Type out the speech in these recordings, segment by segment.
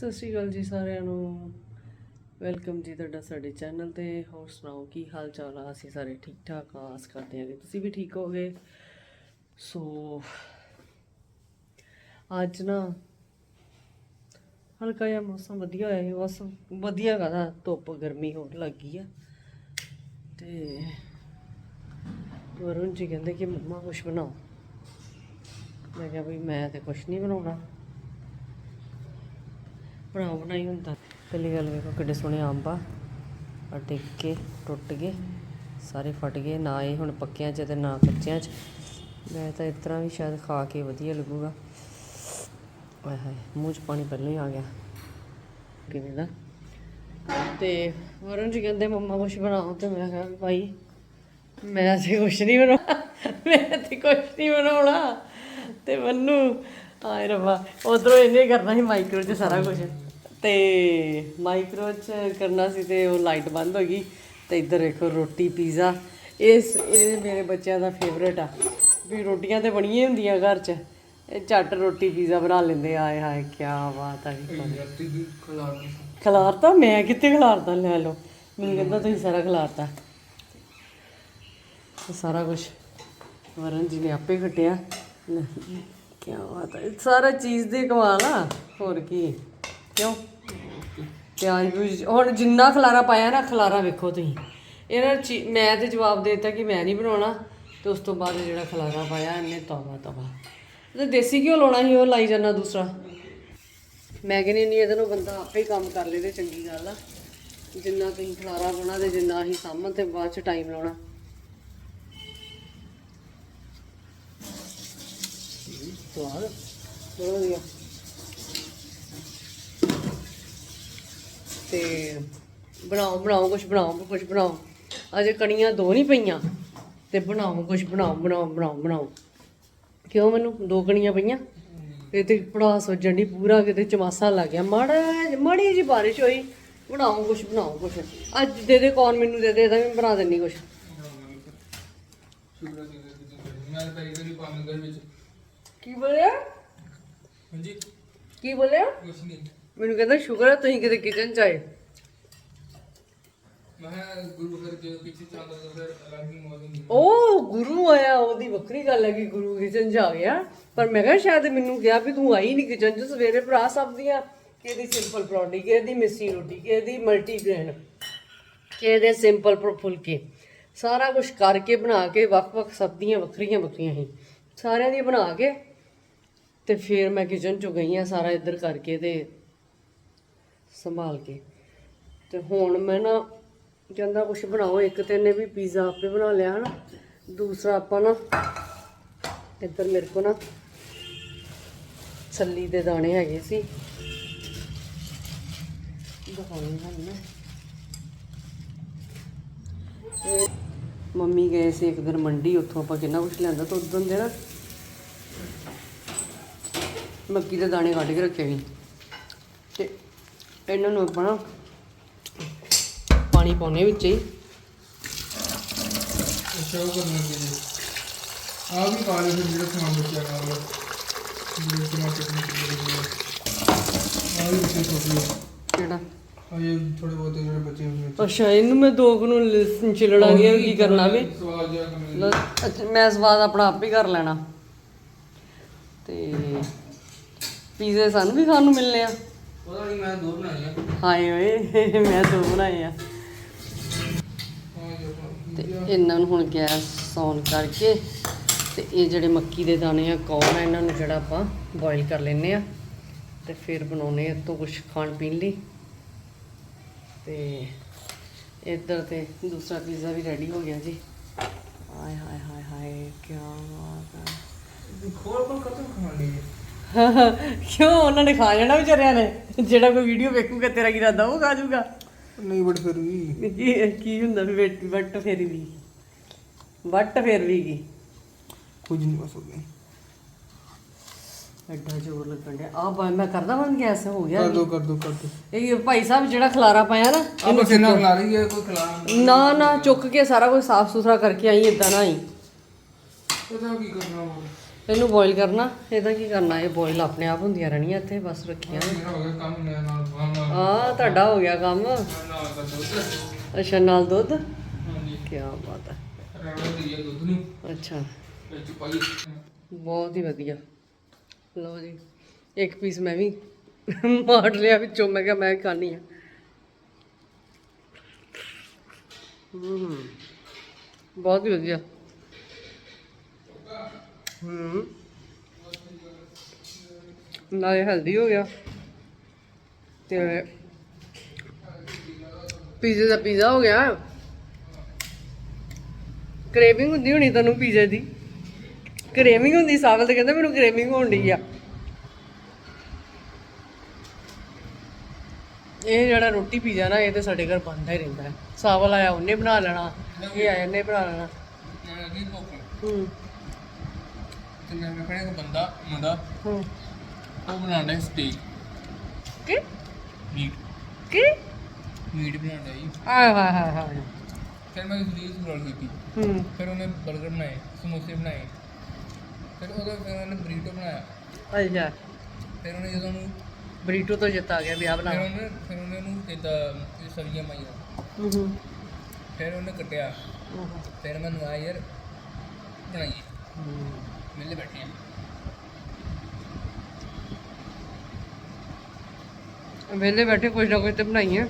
ਸਤਿ ਸ਼੍ਰੀ ਅਕਾਲ ਜੀ ਸਾਰਿਆਂ ਨੂੰ। ਵੈਲਕਮ ਜੀ ਤੁਹਾਡਾ ਸਾਡੇ ਚੈਨਲ ਤੇ। ਹੋਰ ਸੁਣਾਓ, ਕੀ ਹਾਲ ਚਾਲ ਆ? ਅਸੀਂ ਸਾਰੇ ਠੀਕ ਠਾਕ ਆ। ਆਸ ਕਰਦੇ ਹਾਂ ਕਿ ਤੁਸੀਂ ਵੀ ਠੀਕ ਹੋਗੇ ਸੋ, ਅੱਜ ਨਾ ਹਲਕਾ ਜਿਹਾ ਮੌਸਮ ਵਧੀਆ ਹੋਇਆ ਹੈ ਬਸ ਵਧੀਆ ਕਹਦਾ ਧੁੱਪ, ਗਰਮੀ ਹੋਣ ਲੱਗ ਗਈ ਆ। ਤੇ ਵਰੁਣ ਜੀ ਕਹਿੰਦੇ ਕਿ ਮੰਮਾ ਕੁਝ ਬਣਾਓ। ਮੈਂ ਕਿਹਾ ਵੀ ਮੈਂ ਤੇ ਕੁਝ ਨਹੀਂ ਬਣਾਉਣਾ। ਬਣਾਓ ਬਣਾਈ ਹੁੰਦਾ। ਪਹਿਲੀ ਗੱਲ ਵੇਖੋ ਕਿੱਡੇ ਸੋਹਣੇ ਅੰਬ ਆ। ਆ ਡਿੱਗ ਕੇ, ਟੁੱਟ ਗਏ, ਸਾਰੇ ਫਟ ਗਏ, ਨਾ ਇਹ ਹੁਣ ਪੱਕਿਆਂ 'ਚ ਤੇ ਨਾ ਕੱਚਿਆਂ 'ਚ। ਮੈਂ ਤਾਂ ਇਸ ਤਰ੍ਹਾਂ ਵੀ ਸ਼ਾਇਦ ਖਾ ਕੇ ਵਧੀਆ ਲੱਗੂਗਾ। ਆਏ ਹਾਏ, ਮੂੰਹ 'ਚ ਪਾਣੀ ਪਹਿਲਾਂ ਹੀ ਆ ਗਿਆ। ਕਿਵੇਂ ਦਾ? ਤੇ ਵਰੁਣ ਜੀ ਕਹਿੰਦੇ, ਮੰਮਾ ਕੁਛ ਬਣਾਓ? ਤੇ ਮੈਂ ਕਿਹਾ, ਭਾਈ, ਮੈਂ ਤੇ ਕੁਛ ਨਹੀਂ ਬਣਾਉਣਾ ਮੈਂ ਤੇ ਕੁਛ ਨਹੀਂ ਬਣਾਉਣਾ। ਤੇ ਮੈਨੂੰ ਆਏ ਰੱਬਾ ਉਧਰੋਂ ਇਹਨੇ ਕਰਨਾ ਸੀ ਮਾਈਕਰੋ 'ਚ ਸਾਰਾ ਕੁਝ ਤੇ ਮਾਈਕਰੋ 'ਚ ਕਰਨਾ ਸੀ ਤੇ ਉਹ ਲਾਈਟ ਬੰਦ ਹੋ ਗਈ। ਤੇ ਇੱਧਰ ਦੇਖੋ ਰੋਟੀ ਪੀਜ਼ਾ ਇਸ ਇਹ ਮੇਰੇ ਬੱਚਿਆਂ ਦਾ ਫੇਵਰੇਟ ਆ। ਵੀ ਰੋਟੀਆਂ ਤੇ ਬਣੀਆਂ ਹੁੰਦੀਆਂ ਘਰ 'ਚ। ਇਹ ਝੱਟ ਰੋਟੀ ਪੀਜ਼ਾ ਬਣਾ ਲੈਂਦੇ ਆਏ ਹਾਏ ਕੀ ਬਾਤ ਆ ਜੀ। ਖਿਲਾਰਤਾ? ਮੈਂ ਕਿੱਥੇ ਖਿਲਾਰਤਾ? ਲੈ ਲਓ। ਮੈਨੂੰ ਕਹਿੰਦਾ ਤੁਸੀਂ ਸਾਰਾ ਖਿਲਾਰਤਾ। ਸਾਰਾ ਕੁਝ ਵਰਨ ਜੀ ਨੇ ਆਪੇ ਖਟਿਆ। ਕੀ ਬਾਤ ਹੈ। ਸਾਰਾ ਚੀਜ਼ ਦੇ ਕਮਾਲ ਆ। ਹੋਰ ਕੀ। ਕਿਉਂ? ਪਿਆਜ਼ ਵੀ ਹੁਣ ਜਿੰਨਾ ਖਲਾਰਾ ਪਾਇਆ ਨਾ, ਖਲਾਰਾ ਵੇਖੋ ਤੁਸੀਂ। ਇਹਨਾਂ ਚੀ- ਮੈਂ ਤੇ ਜਵਾਬ ਦੇ ਦਿੱਤਾ ਕਿ ਮੈਂ ਨਹੀਂ ਬਣਾਉਣਾ। ਤੇ ਉਸ ਤੋਂ ਬਾਅਦ ਜਿਹੜਾ ਖਲਾਰਾ ਪਾਇਆ, ਇਹਨੇ ਤਵਾ ਤਵਾ। ਤੇ ਦੇਸੀ ਘਿਓ ਲਾਉਣਾ ਸੀ, ਉਹ ਲਾਈ ਜਾਂਦਾ ਦੂਸਰਾ। ਮੈਂ ਕਹਿੰਦੀ ਨਹੀਂ ਇਹਦੇ ਨੂੰ ਬੰਦਾ ਆਪੇ ਹੀ ਕੰਮ ਕਰ ਲੇ ਤੇ ਚੰਗੀ ਗੱਲ ਆ। ਜਿੰਨਾ ਤੁਸੀਂ ਖਲਾਰਾ ਪਾਉਣਾ ਤੇ ਜਿੰਨਾ ਅਸੀਂ ਸਾਂਭਣ ਤੇ ਬਾਅਦ ਚ ਟਾਈਮ ਲਾਉਣਾ। ਸਵਾਦ ਬਹੁਤ ਵਧੀਆ। ਤੇ ਬਣਾਓ ਬਣਾਓ ਕੁਝ ਬਣਾਓ ਕੁਝ ਬਣਾਓ। ਅਜੇ ਕਣੀਆਂ ਦੋ ਨਹੀਂ ਪਈਆਂ। ਤੇ ਬਣਾਓ ਕੁਝ ਬਣਾਓ ਬਣਾਓ ਬਣਾਓ ਬਣਾਓ। ਕਿਉਂ ਮੈਨੂੰ ਦੋ ਕਣੀਆਂ ਪਈਆਂ? ਇਹ ਤੇ ਪੜਾਸ ਸੋਚਣ ਦੀ ਪੂਰਾ ਕਿਤੇ ਚਮਾਸਾ ਲੱਗ ਗਿਆ। ਮਾੜਾ ਜਿਹਾ- ਮਾੜੀ ਜੀ ਬਾਰਿਸ਼ ਹੋਈ। ਬਣਾਓ ਕੁਝ ਬਣਾਓ ਕੁਝ ਅੱਜ ਦੇ ਦੇ ਕੌਣ ਮੈਨੂੰ ਦੇ ਦੇ ਇਹਦਾ ਵੀ ਬਣਾ ਦੇਣੀ ਕੁਝ ਮੈਂ ਤਾਂ ਕਰੀ ਕਰੀ ਪਾਣ ਘਰ ਵਿੱਚ ਕੀ ਬੋਲਿਆ? ਹਾਂਜੀ। ਕੀ ਬੋਲਿਆ? ਕੁਛ ਨਹੀਂ। ਮੈਨੂੰ ਕਹਿੰਦਾ ਸ਼ੁਕਰ ਹੈ ਤੁਸੀਂ ਕਿਤੇ ਕਿਚਨ ਚ ਆਏ। ਮੈਂ ਕਿਹਾ ਗੁਰੂ ਘਰ ਜੇ ਪਿੱਛੇ ਚੱਲਦਾ ਤਾਂ ਫਿਰ ਅਲੱਗ ਹੀ ਮੌਜ ਹੁੰਦੀ। ਉਹ ਗੁਰੂ ਆਇਆ ਉਹਦੀ ਵੱਖਰੀ ਗੱਲ ਹੈ ਕਿ ਗੁਰੂ ਕਿਚਨ ਚ ਆ ਗਿਆ। ਪਰ ਮੈਂ ਕਿਹਾ ਸ਼ਾਇਦ ਮੈਨੂੰ ਕਿਹਾ ਵੀ ਤੂੰ ਆਈ ਨਹੀਂ ਕਿਚਨ ਚ ਸਵੇਰੇ ਭਰਾ ਸਭ ਦੀਆਂ ਕਿਹਦੀ ਸਿੰਪਲ ਪਰੌਂਠੀ ਕਿਹਦੀ ਮਿੱਸੀ ਰੋਟੀ ਕਿਹਦੀ ਮਲਟੀ ਗ੍ਰੇਨ ਕਿਹਦੇ ਸਿੰਪਲ ਫੁਲਕੇ। ਸਾਰਾ ਕੁਝ ਕਰਕੇ ਬਣਾ ਕੇ ਵੱਖ-ਵੱਖ ਸਬਜ਼ੀਆਂ ਵੱਖਰੀਆਂ ਵੱਖਰੀਆਂ ਹੀ ਸਾਰਿਆਂ ਦੀ ਬਣਾ ਕੇ ਤੇ ਫਿਰ ਮੈਂ ਕਿਚਨ 'ਚੋਂ ਗਈ ਆ ਸਾਰਾ ਇੱਧਰ ਕਰਕੇ ਤੇ ਸੰਭਾਲ ਕੇ। ਤੇ ਹੁਣ ਮੈਂ ਨਾ ਕਹਿੰਦਾ ਕੁਝ ਬਣਾਓ, ਇੱਕ ਤੇ ਇਹਨੇ ਵੀ ਪੀਜ਼ਾ ਆਪੇ ਬਣਾ ਲਿਆ ਹਨਾ, ਦੂਸਰਾ ਆਪਾਂ ਨਾ ਇੱਧਰ ਮੇਰੇ ਕੋ ਨਾ ਛੱਲੀ ਦੇ ਦਾਣੇ ਹੈਗੇ ਸੀ। ਦਿਖਾਉਣੀ ਹਨ ਮੈਂ। ਮੰਮੀ ਗਏ ਸੀ ਇੱਕ ਦਿਨ ਮੰਡੀ, ਉੱਥੋਂ ਆਪਾਂ ਕਿੰਨਾ ਕੁਝ ਲਿਆਂਦਾ ਤਾਂ ਉਦੋਂ ਦੇ ਨਾ। ਮੱਕੀ ਦੇ ਦਾਣੇ ਕੱਢ ਕੇ ਰੱਖੇ ਸੀ। ਤੇ ਇਹਨਾਂ ਨੂੰ ਆਪਾਂ ਪਾਣੀ ਪਾਉਣੇ ਵਿੱਚ ਹੀ। ਸ਼ੋਅ ਕਰਨ ਲੱਗੇ ਜੀ ਆ ਵੀ ਪਾ ਲੈ ਫਿਰ ਜਿਹੜਾ ਸਮਾਨ ਬਚਿਆ ਨਾਲ। ਜਿਹੜੇ ਟਮਾਟਰ ਟਮਾਟਰ ਆ ਵੀ ਬਚੇ ਥੋੜੀ ਕਿਹੜਾ? ਆ ਇਹ ਥੋੜੇ ਬਹੁਤ ਜਿਹੜੇ ਬਚੇ ਹੋਏ ਨੇ। ਅੱਛਾ ਇਹਨੂੰ ਮੈਂ ਦੋ ਕੁ ਨੂੰ ਚਿਲੜਾ ਗਿਆ ਕੀ ਕਰਨਾ ਵੇ? ਮੈਂ ਸਵਾਦ ਆਪਣਾ ਆਪ ਹੀ ਕਰ ਲੈਣਾ। ਤੇ ਪੀਜ਼ੇ ਸਾਨੂੰ ਵੀ ਖਾਣ ਨੂੰ ਮਿਲਨੇ ਆ। ਪਤਾ ਨਹੀਂ ਮੈਂ ਦੋ ਬਣਾਈਆਂ ਹਾਏ ਓਏ ਮੈਂ ਦੋ ਬਣਾਏ ਆ। ਆ ਤੇ ਇਹਨਾਂ ਨੂੰ ਹੁਣ ਗੈਸ ਔਨ ਕਰਕੇ ਤੇ ਇਹ ਜਿਹੜੇ ਮੱਕੀ ਦੇ ਦਾਣੇ ਆ ਕੌਣ ਆ ਇਹਨਾਂ ਨੂੰ ਜਿਹੜਾ ਆਪਾਂ ਬੋਇਲ ਕਰ ਲੈਨੇ ਆ। ਤੇ ਫਿਰ ਬਣਾਉਨੇ ਆ ਤੋਂ ਕੁਝ ਖਾਣ ਪੀਣ ਲਈ। ਤੇ ਇੱਧਰ ਤੇ ਦੂਸਰਾ ਪੀਜ਼ਾ ਵੀ ਰੈਡੀ ਹੋ ਗਿਆ ਜੀ। ਹਾਏ ਹਾਏ ਹਾਏ ਹਾਏ ਕੀ ਬਾਤ ਹੈ ਖੋਲ ਖੋਲ ਕਦੋਂ ਖਾਣ ਲਈ। ਕਿਉਂ? ਉਹਨਾਂ ਨੇ ਖਾ ਜਾਣਾ ਵਿਚਾਰਿਆਂ ਨੇ। ਜਿਹੜਾ ਕੋਈ ਵੀਡੀਓ ਵੇਖੂਗਾ ਤੇਰਾ ਕੀ ਇਰਾਦਾ? ਉਹ ਖਾ ਜਾਊਗਾ। ਨਹੀਂ ਬਟ ਫਿਰ ਵੀ। ਕੀ ਕੀ ਹੁੰਦਾ ਵੀ ਵੱਟ- ਵੱਟ ਫੇਰ ਵੀ। ਵੱਟ ਫੇਰ ਵੀ ਕੀ? ਕੁਝ ਨਹੀਂ ਬਸ ਹੋ ਗਿਆ। ਐਡਾ ਜ਼ੋਰ ਲੱਗਣ ਡਿਆ। ਆ ਬਾ ਮੈਂ ਕਰਦਾ ਬੰਦ ਗੈਸ ਹੋ ਗਿਆ ਕਰ ਦੋ ਕਰ ਦੋ ਕਰ ਦੋ। ਇਹ ਭਾਈ ਸਾਹਿਬ ਜਿਹੜਾ ਖਲਾਰਾ ਪਾਇਆ ਨਾ ਆ ਬਸ ਇਹਨਾਂ ਖਿਲਾ ਰਹੀ ਹੈ ਕੋਈ ਖਿਲਾ ਨਾ ਨਾ ਚੁੱਕ ਕੇ ਸਾਰਾ ਕੁਝ ਸਾਫ਼ ਸੁਥਰਾ ਕਰਕੇ ਆਈ ਇਦਾਂ ਨਾ ਆਈ। ਪਤਾ ਕੀ ਕਰਨਾ ਹੋਰ ਇਹਨੂੰ ਬੋਇਲ ਕਰਨਾ। ਇਹਦਾ ਕੀ ਕਰਨਾ? ਇਹ ਬੋਇਲ ਆਪਣੇ ਆਪ ਹੁੰਦੀਆਂ ਰਹਿਣੀਆਂ ਇੱਥੇ ਬਸ ਰੱਖੀਆਂ। ਮੇਰਾ ਹੋ ਗਿਆ ਕੰਮ ਮੈਂ ਨਾਲ ਤੁਹਾਡਾ ਹੋ ਗਿਆ ਕੰਮ। ਅੱਛਾ ਨਾਲ ਦੁੱਧ? ਹਾਂਜੀ। ਕੀ ਬਾਤ ਹੈ। ਅੱਛਾ। ਬਹੁਤ ਹੀ ਵਧੀਆ। ਲਓ ਜੀ ਇੱਕ ਪੀਸ ਮੈਂ ਵੀ ਮਾਰ ਲਿਆ ਵਿੱਚੋਂ। ਮੈਂ ਕਿਹਾ ਮੈਂ ਖਾਣੀ ਆ ਹੂੰ। ਬਹੁਤ ਹੀ ਵਧੀਆ। ਹੂੰ। ਨਾਲੇ ਹੈਲਦੀ ਹੋ ਗਿਆ। ਤੇ ਪੀਜ਼ੇ ਦਾ ਪੀਜ਼ਾ ਹੋ ਗਿਆ। ਕ੍ਰੇਵਿੰਗ ਹੁੰਦੀ ਹੋਣੀ ਤੁਹਾਨੂੰ ਪੀਜ਼ੇ ਦੀ। ਕ੍ਰੇਵਿੰਗ ਹੁੰਦੀ ਸਾਵਲ ਤੇ ਕਹਿੰਦਾ ਮੈਨੂੰ ਕ੍ਰੇਵਿੰਗ ਹੋਣ ਡਈ ਆ। ਇਹ ਜਿਹੜਾ ਰੋਟੀ ਪੀਜ਼ਾ ਨਾ ਇਹ ਤੇ ਸਾਡੇ ਘਰ ਬਣਦਾ ਹੀ ਰਹਿੰਦਾ। ਹੈ ਸਾਵਲ ਆਇਆ ਉਹਨੇ ਬਣਾ ਲੈਣਾ ਇਹ ਆਇਆ ਉਹਨੇ ਬਣਾ ਲੈਣਾ। ਹੂੰ। ਤੇ ਮੈਂ ਵੇਖਣਾ ਇੱਕ ਬੰਦਾ ਮੁੰਡਾ। ਹੂੰ। ਉਹ ਬਣਾਉਂਦਾ ਸਟੇਕ ਕੀ? ਮੀਟ। ਕੀ? ਮੀਟ ਬਣਾਉਂਦਾ ਜੀ। ਆਏ ਹਾਏ ਹਾਏ ਹਾਏ। ਫਿਰ ਮੈਂ ਰੀਲ ਸਕਰੋਲ ਕੀਤੀ। ਹੂੰ। ਫਿਰ ਉਹਨੇ 버ਗਰ ਬਣਾਏ ਸਮੋਸੇ ਬਣਾਏ। ਫਿਰ ਉਹਦਾ ਫਿਰ ਉਹਨੇ ਬਰੀਟੋ ਬਣਾਇਆ। ਅੱਛਾ ਫਿਰ ਉਹਨੇ ਜਦੋਂ ਉਹਨੂੰ ਬਰੀਟੋ ਤੋਂ ਜਿੱਤ ਆ ਗਿਆ ਵਿਆਹ ਫਿਰ ਬਣਾ। ਉਹਨੇ ਫਿਰ ਉਹਨੇ ਉਹਨੂੰ ਕਿਦਾਂ ਸਬਜ਼ੀਆਂ ਪਾਈਆਂ। ਹੂੰ ਹੂੰ ਫਿਰ ਉਹਨੇ ਕੱਟਿਆ। ਹੂੰ ਫਿਰ ਮੈਨੂੰ ਆ ਯਾਰ ਬਣਾਈਏ ਹੂੰ। ਮਿਲੇ ਬੈਠੇ ਆ। ਵਿਹਲੇ ਬੈਠੇ ਕੁਝ ਨਾ ਕੁਝ ਤੇ ਬਣਾਈਏ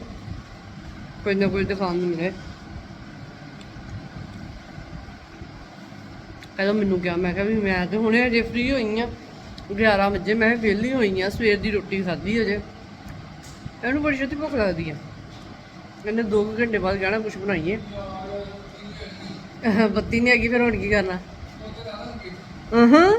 ਕੁਝ ਨਾ ਕੁਝ ਦਿਖਾਉਣ ਨੂੰ ਮਿਲੇ। ਕਹਿੰਦਾ ਮੈਨੂੰ ਕਿਹਾ, ਮੈਂ ਕਿਹਾ ਵੀ ਮੈਂ ਤੇ ਹੁਣੇ ਅਜੇ ਫ੍ਰੀ ਹੋਈ ਆ। 11 ਵਜੇ, ਮੈਂ ਵਿਹਲੀ ਹੋਈ ਆ, ਸਵੇਰ ਦੀ ਰੋਟੀ ਖਾਧੀ ਅਜੇ। ਇਹਨੂੰ ਬੜੀ ਛੇਤੀ ਭੁੱਖ ਲੱਗਦੀ ਆ। ਕਹਿੰਦੇ 2 ਘੰਟੇ ਬਾਅਦ ਜਾਣਾ ਕੁਝ ਬਣਾਈਏ। ਬੱਤੀ ਨਹੀਂ ਹੈਗੀ, ਫਿਰ ਹੁਣ ਕੀ ਕਰਨਾ? ਹਾਂ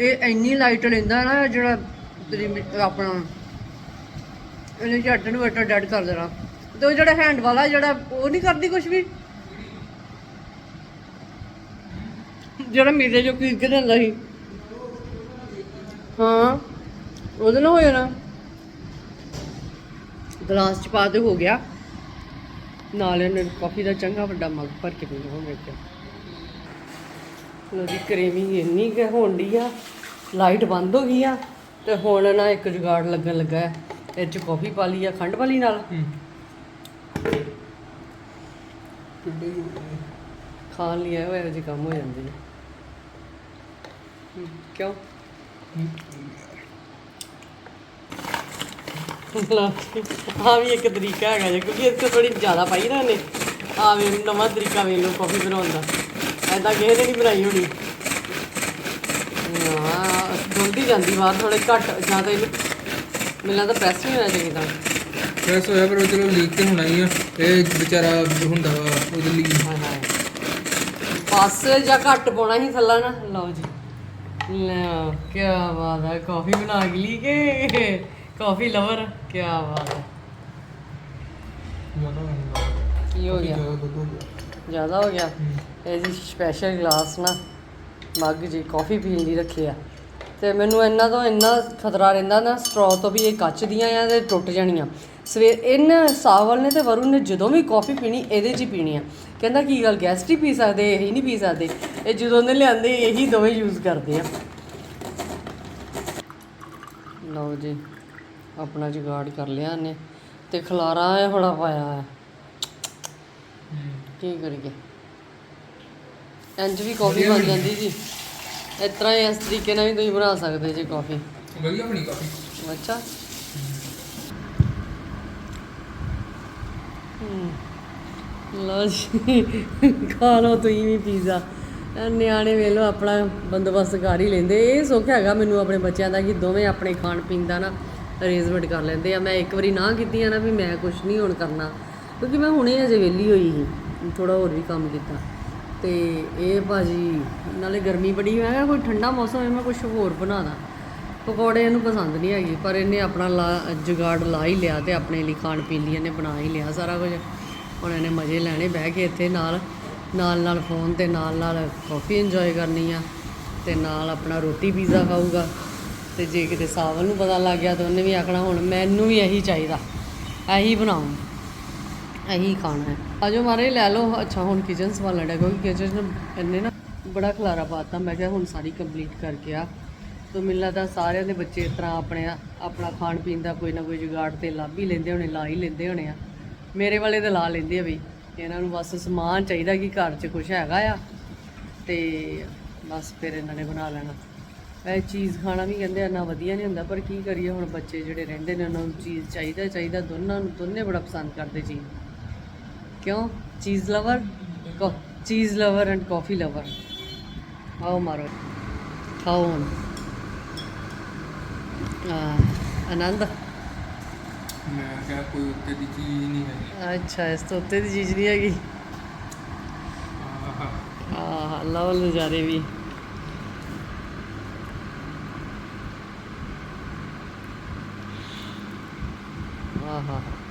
ਇਹ ਇੰਨੀ ਲਾਈਟ ਲੈਂਦਾ ਨਾ ਜਿਹੜਾ ਤੇਰੀ ਆਪਣਾ ਇਹਨੇ ਝੱਟ ਨੂੰ ਬੈਠਾ ਡੈਡ ਕਰ ਦੇਣਾ। ਤੇ ਉਹ ਜਿਹੜਾ ਹੈਂਡ ਵਾਲਾ ਜਿਹੜਾ, ਉਹ ਨਹੀਂ ਕਰਦੀ ਕੁਝ ਵੀ? ਜਿਹੜਾ ਮੇਰੇ ਜੋ ਕੀ ਕੇ ਦਿੰਦਾ ਸੀ। ਹਾਂ, ਉਹਦੇ ਨਾਲ ਹੋ ਜਾਣਾ ਗਲਾਸ ਚ ਪਾ ਤੇ ਹੋ ਗਿਆ। ਨਾਲ ਇਹਨੇ ਕਾਫੀ ਦਾ ਚੰਗਾ ਵੱਡਾ ਮੱਗ ਭਰ ਕੇ ਪੀਣਾ ਹੋ ਗਿਆ ਲੋ ਜੀ ਕਰੇਵਿੰਗ ਇੰਨੀ ਕਿ ਹੋਣੀ ਆ ਲਾਈਟ ਬੰਦ ਹੋ ਗਈ ਆ ਤੇ ਹੁਣ ਨਾ ਇੱਕ ਜੁਗਾੜ ਲੱਗਣ ਲੱਗਾ ਹੈ। ਇਹ ਚ ਕਾਫੀ ਪਾ ਲਈ ਆ ਖੰਡ ਲਈ ਨਾਲ? ਹੂੰ। ਕਿੱਡੇ ਹੀ ਖਾਣ ਲਈ ਆਇਆ ਹੋਇਆ ਜੀ ਕੰਮ ਹੋ ਜਾਂਦੇ ਨੇ। ਕਿਉਂ? ਆ ਵੀ ਇੱਕ ਤਰੀਕਾ ਹੈਗਾ ਜੇ ਕਿਉਂਕਿ ਇਸ ਤੋਂ ਥੋੜੀ ਜ਼ਿਆਦਾ ਪਾਈ ਨਾ ਨੇ ਆ ਵੀ ਨਵਾਂ ਤਰੀਕਾ ਵੇਖ ਲਓ ਕਾਫੀ ਬਣਾਉਣ ਦਾ। ਐਦਾਂ ਕਿਸੇ ਨੇ ਨਹੀਂ ਬਣਾਈ ਹੋਣੀ। ਹਾਂ ਡੁੱਲਦੀ ਜਾਂਦੀ ਬਾਹਰ ਥੋੜੇ ਘੱਟ ਜਾਂ ਤਾਂ ਇਹਨੂੰ ਮੈਨੂੰ ਲੱਗਦਾ ਪ੍ਰੈਸ ਨਹੀਂ ਹੋਇਆ ਚਾਹੀਦਾ ਪ੍ਰੈਸ ਹੋਇਆ ਪਰ ਉਹ ਚਲੋ ਲੀਕ ਤੇ ਹੋਣਾ ਹੀ ਆ। ਇਹ ਵਿਚਾਰਾ ਹੁੰਦਾ ਵਾ ਉਹਦੇ ਲਈ। ਹਾਏ ਹਾਏ ਪਾਸ ਜਾਂ ਘੱਟ ਪਾਉਣਾ ਹੀ ਥੱਲਾ ਨਾ। ਲਓ ਜੀ। ਲੈ ਕੀ ਬਾਤ ਹੈ ਕਾਫੀ ਬਣਾ ਕੇ ਲਈ ਕਿ। ਕਾਫੀ ਲਵਰ ਕੀ ਬਾਤ ਹੈ ਕੀ ਹੋ ਗਿਆ ਜ਼ਿਆਦਾ ਹੋ ਗਿਆ ਜ਼ਿਆਦਾ ਹੋ ਗਿਆ ਹੂੰ। ਇਹ ਜੀ ਸਪੈਸ਼ਲ ਗਲਾਸ ਨਾ ਮੱਗ ਜੀ ਕਾਫੀ ਪੀਣ ਲਈ ਰੱਖਿਆ ਤੇ ਮੈਨੂੰ ਇਹਨਾਂ ਤੋਂ ਇੰਨਾ ਖਤਰਾ ਰਹਿੰਦਾ ਨਾ ਸਟ੍ਰੋ ਤੋਂ ਵੀ ਇਹ ਕੱਚ ਦੀਆਂ ਆ ਤੇ ਟੁੱਟ ਜਾਣੀਆਂ। ਸਵੇਰ ਇਹਨਾਂ ਸਾਵਲ ਨੇ ਤੇ ਵਰੁਣ ਨੇ ਜਦੋਂ ਵੀ ਕਾਫੀ ਪੀਣੀ ਇਹਦੇ 'ਚ ਹੀ ਪੀਣੀ ਆ। ਕਹਿੰਦਾ ਕੀ ਗੱਲ ਗੈਸਟ ਹੀ ਪੀ ਸਕਦੇ ਇਹੀ ਨਹੀਂ ਪੀ ਸਕਦੇ। ਇਹ ਜਦੋਂ ਦੇ ਲਿਆਂਦੇ ਇਹੀ ਦੋਵੇਂ ਯੂਜ਼ ਕਰਦੇ ਆ। ਲਓ ਜੀ। ਆਪਣਾ ਜੁਗਾੜ ਕਰ ਲਿਆ ਨੇ ਤੇ ਖਲਾਰਾ ਹੈ ਬੜਾ ਪਾਇਆ ਹੈ ਕੀ ਕਰੀਏ? ਇੰਜ ਵੀ ਕਾਫੀ ਬਣ ਜਾਂਦੀ ਜੀ। ਇਸ ਤਰ੍ਹਾਂ ਇਸ ਤਰੀਕੇ ਨਾਲ ਵੀ ਤੁਸੀਂ ਬਣਾ ਸਕਦੇ ਜੀ ਕਾਫੀ ਵਧੀਆ ਬਣੀ ਕਾਫੀ ਅੱਛਾ। ਲਓ ਜੀ ਖਾ ਲਓ ਤੁਸੀਂ ਵੀ ਪੀਜ਼ਾ ਇਹ ਨਿਆਣੇ ਵੇਖ ਲਓ ਆਪਣਾ ਬੰਦੋਬਸਤ ਕਰ ਹੀ ਲੈਂਦੇ। ਇਹ ਸੁੱਖ ਹੈਗਾ ਮੈਨੂੰ ਆਪਣੇ ਬੱਚਿਆਂ ਦਾ ਕਿ ਦੋਵੇਂ ਆਪਣੇ ਖਾਣ ਪੀਣ ਦਾ ਨਾ। ਅਰੇਂਜਮੈਂਟ ਕਰ ਲੈਂਦੇ ਆ। ਮੈਂ ਇੱਕ ਵਾਰੀ ਨਾ ਕੀਤੀ ਆ ਨਾ ਵੀ ਮੈਂ ਕੁਝ ਨਹੀਂ ਹੁਣ ਕਰਨਾ। ਕਿਉਂਕਿ ਮੈਂ ਹੁਣੇ ਅਜੇ ਵਿਹਲੀ ਹੋਈ ਸੀ। ਥੋੜਾ ਹੋਰ ਵੀ ਕੰਮ ਕੀਤਾ। ਤੇ ਇਹ ਭਾਜੀ, ਨਾਲੇ ਗਰਮੀ ਬੜੀ, ਮੈਂ ਕਿਹਾ ਕੋਈ ਠੰਡਾ ਮੌਸਮ ਹੈ ਮੈਂ ਕੁਝ ਹੋਰ ਬਣਾ ਦਾਂ ਪਕੌੜੇ ਇਹਨੂੰ ਪਸੰਦ ਨਹੀਂ ਹੈਗੀ, ਪਰ ਇਹਨੇ ਆਪਣਾ ਲਾ, ਜੁਗਾੜ ਲਾ ਹੀ ਲਿਆ ਤੇ ਆਪਣੇ ਲਈ ਖਾਣ ਪੀਣ ਲਈ ਇਹਨੇ ਬਣਾ ਹੀ ਲਿਆ ਸਾਰਾ ਕੁਝ। ਹੁਣ ਇਹਨੇ ਮਜ਼ੇ ਲੈਣੇ ਬਹਿ ਕੇ ਇੱਥੇ ਨਾਲ ਨਾਲ ਨਾਲ ਫੋਨ ਤੇ ਨਾਲ ਨਾਲ ਕਾਫੀ ਇੰਜੋਏ ਕਰਨੀ ਆ ਤੇ ਨਾਲ ਆਪਣਾ ਰੋਟੀ ਪੀਜ਼ਾ ਖਾਊਗਾ। ਤੇ ਜੇ ਕਿਤੇ ਸਾਵਲ ਨੂੰ ਪਤਾ ਲੱਗ ਗਿਆ ਤਾਂ ਉਹਨੇ ਵੀ ਆਖਣਾ, ਹੁਣ ਮੈਨੂੰ ਵੀ ਇਹੀ ਚਾਹੀਦਾ। ਇਹੀ ਬਣਾਓ ਇਹੀ ਖਾਣਾ ਹੈ। ਆਜੋ ਮਾਰੇ, ਲੈ ਲਓ। ਅੱਛਾ, ਹੁਣ ਕਿਚਨ ਸੰਭਾਲਣ ਦਾ ਕਿਉਂਕਿ ਕਿਚਨ ਇੰਨੇ ਨਾ ਬੜਾ ਖਲਾਰਾ ਪਾਤਾ ਮੈਂ ਕਿਹਾ ਹੁਣ ਸਾਰੀ ਕੰਪਲੀਟ ਕਰਕੇ ਆ। ਤੋ ਮੈਨੂੰ ਲੱਗਦਾ ਸਾਰਿਆਂ ਦੇ ਬੱਚੇ ਇਸ ਤਰ੍ਹਾਂ ਆਪਣੇ ਆਪਣਾ ਖਾਣ ਪੀਣ ਦਾ ਕੋਈ ਨਾ ਕੋਈ ਜੁਗਾੜ ਤੇ ਲੱਭ ਹੀ ਲੈਂਦੇ ਹੋਣੇ, ਲਾ ਹੀ ਲੈਂਦੇ ਹੋਣੇ ਆ। ਮੇਰੇ ਵਾਲੇ ਤਾਂ ਲਾ ਲੈਂਦੇ ਆ ਬਈ। ਇਹਨਾਂ ਨੂੰ ਬਸ ਸਮਾਨ ਚਾਹੀਦਾ ਕਿ ਘਰ 'ਚ ਕੁਝ ਹੈਗਾ ਆ। ਤੇ ਬਸ ਫਿਰ ਇਹਨਾਂ ਨੇ ਬਣਾ ਲੈਣਾ। ਇਹ ਚੀਜ਼ ਖਾਣਾ ਵੀ ਕਹਿੰਦੇ ਇੰਨਾ ਵਧੀਆ ਨਹੀਂ ਹੁੰਦਾ ਪਰ ਕੀ ਕਰੀਏ ਹੁਣ ਬੱਚੇ ਜਿਹੜੇ ਰਹਿੰਦੇ ਨੇ ਉਹਨਾਂ ਨੂੰ ਚੀਜ਼ ਚਾਹੀਦਾ ਚਾਹੀਦਾ ਦੋਨਾਂ ਨੂੰ ਦੋਨੇ ਬੜਾ ਪਸੰਦ ਕਰਦੇ ਚੀਜ਼ ਕਿਉਂ? ਚੀਜ਼ ਲਵਰ ਚੀਜ਼ ਲਵਰ ਐਂਡ ਕਾਫੀ ਲਵਰ। ਆਓ ਮਾਰੋ। ਖਾਓ ਹੁਣ। ਆ ਆਨੰਦ। ਮੈਂ ਕਿਹਾ ਕੋਈ ਉੱਤੇ ਦੀ ਚੀਜ਼ ਨਹੀਂ ਹੈ ਅੱਛਾ ਇਸ ਤੋਂ ਉੱਤੇ ਦੀ ਚੀਜ਼ ਨਹੀਂ ਹੈਗੀ। ਆਹਾ। ਆਹ ਲਵ ਨਜ਼ਾਰੇ ਵੀ। ਆਹਾ